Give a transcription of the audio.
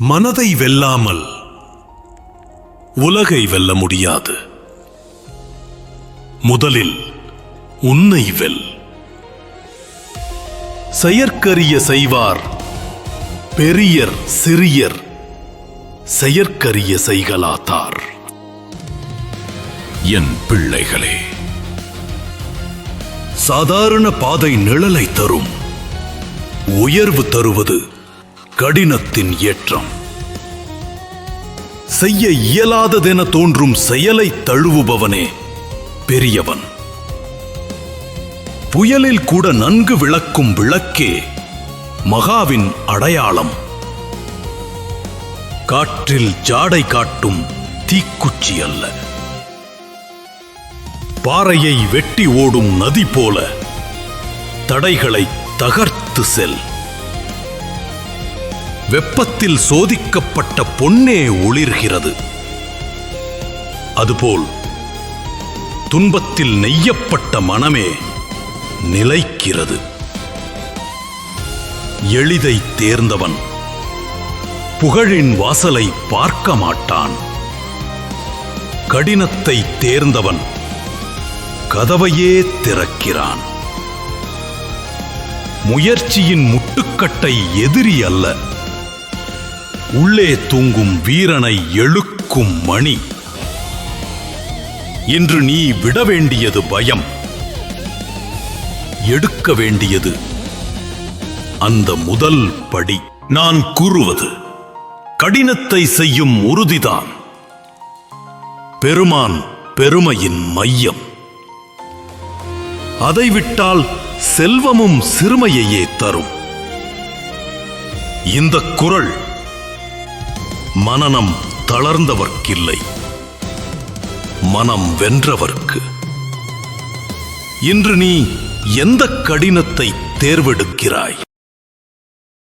மனதை வெல்லாமல் உலகை வெல்ல முடியாது. முதலில் உன்னை வெல். செயற்கரிய செய்வார் பெரியர் சிறியர் செயற்கரிய செய்கலாத்தார் என் பிள்ளைகளே சாதாரண பாதை நிழலை தரும் உயர்வு தருவது கடினத்தின் ஏற்றம். செய்ய இயலாததென தோன்றும் செயலை தழுவுபவனே பெரியவன். புயலில் கூட நன்கு விளக்கும் விளக்கே மகாவின் அடையாளம். காற்றில் ஜாடை காட்டும் தீக்குச்சி அல்ல. பாறையை வெட்டி ஓடும் நதி போல தடைகளை தகர்த்து செல். வெப்பத்தில் சோதிக்கப்பட்ட பொன்னே ஒளிர்கிறது. அதுபோல் துன்பத்தில் நெய்யப்பட்ட மனமே நிலைக்கிறது. எளிதை தேர்ந்தவன் புகழின் வாசலை பார்க்க மாட்டான். கடினத்தை தேர்ந்தவன் கதவையே திறக்கிறான். முயற்சியின் முட்டுக்கட்டை எதிரி அல்ல. உள்ளே தூங்கும் வீரனை எழுக்கும் மணி. இன்று நீ விட வேண்டியது பயம். எடுக்க வேண்டியது அந்த முதல் படி. நான் கூறுவது கடினத்தை செய்யும் உறுதிதான். பெருமான் பெருமையின் மையம். அதை விட்டால் செல்வமும் சிறுமையையே தரும். இந்த குரல் மனநம் தளர்ந்தவர்க்கில்லை. மனம் வென்றவர்க்கு. இன்று நீ எந்த கடினத்தை தேர்வெடுக்கிறாய்?